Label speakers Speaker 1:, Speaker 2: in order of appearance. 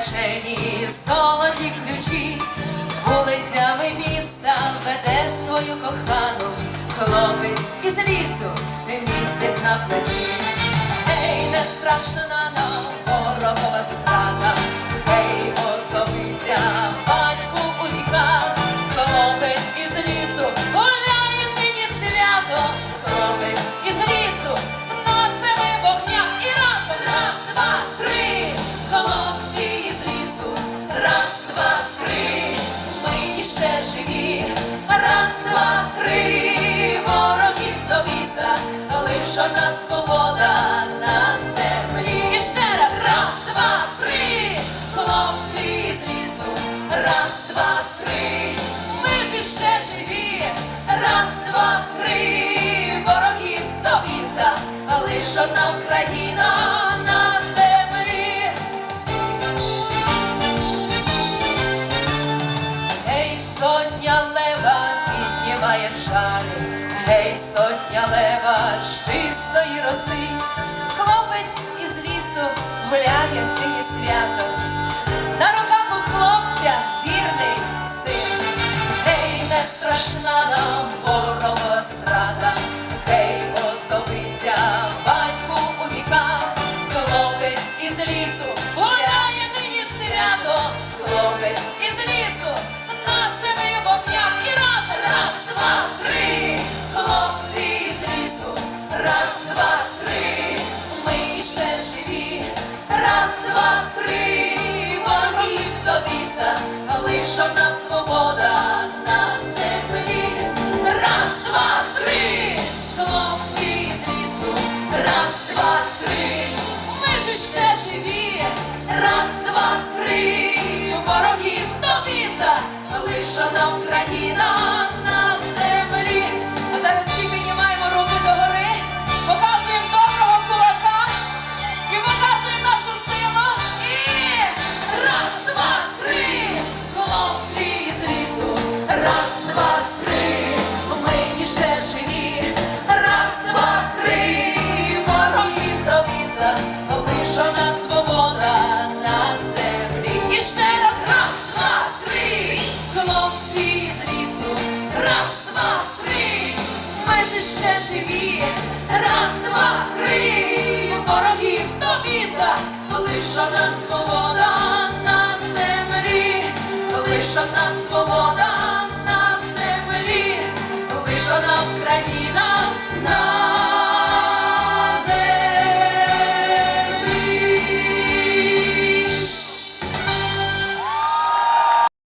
Speaker 1: зарячені золоті ключі, вулицями міста веде свою кохану, хлопець із лісу, місяць на плечі. Ей, не страшна нам ворогова страта, ей, озовися, іще живі, раз, два, три, ворогів до віса, лиш одна свобода на землі. І ще раз, раз, два, три, хлопці з лісу, раз, два, три, ми ж іще живі, раз, два, три, ворогів до віса, лиш одна Україна на землі. Сотня лева піднімає чари, гей, сотня лева з чистої роси, хлопець із лісу гуляє нині свято, на руках у хлопця вірний син, гей, не страшна нам ворогова страта, гей, оздобися, батьку у віках, хлопець із лісу гуляє нині свято, хлопець із лісу живі, раз, два, три, ворогів до біса, лиш одна свобода ще живі, раз, два, три, ворогів до віза, лишана свобода на землі, лишана свобода на землі, лишана в Україна.